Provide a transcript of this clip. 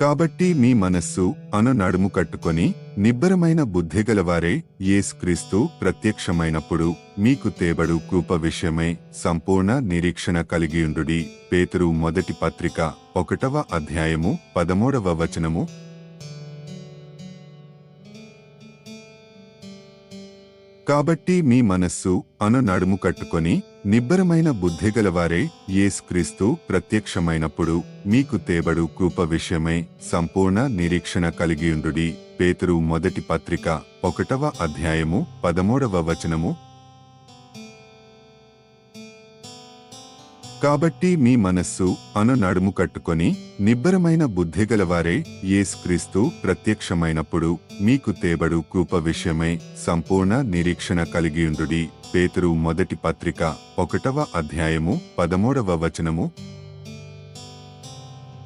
కాబట్టి మీ మనస్సు అను నడుము కట్టుకొని నిబ్బరమైన బుద్ధిగలవారే యేసుక్రీస్తు ప్రత్యక్షమైనప్పుడు మీకు తేబడు కృప విషయమై సంపూర్ణ నిరీక్షణ కలిగియుండుడి పేతురు మొదటి పత్రిక ఒకటవ అధ్యాయము పదమూడవ వచనము. కాబట్టి మీ మనస్సు అను నడుము కట్టుకొని నిబ్బరమైన బుద్ధిగలవారే యేసుక్రీస్తు ప్రత్యక్షమైనప్పుడు మీకు తేబడు కృప విషయమై సంపూర్ణ నిరీక్షణ కలిగియుండుడి. పేతురు మొదటి పత్రిక ఒకటవ అధ్యాయము పదమూడవ వచనము కాబట్టి మీ మనస్సు అను నడుము కట్టుకొని నిబ్బరమైన బుద్ధిగలవారే యేసుక్రీస్తు ప్రత్యక్షమైనప్పుడు మీకు తేబడు కృప విషయమై సంపూర్ణ నిరీక్షణ కలిగియుండుడి. పేతురు మొదటి పత్రిక ఒకటవ అధ్యాయము పదమూడవ వచనము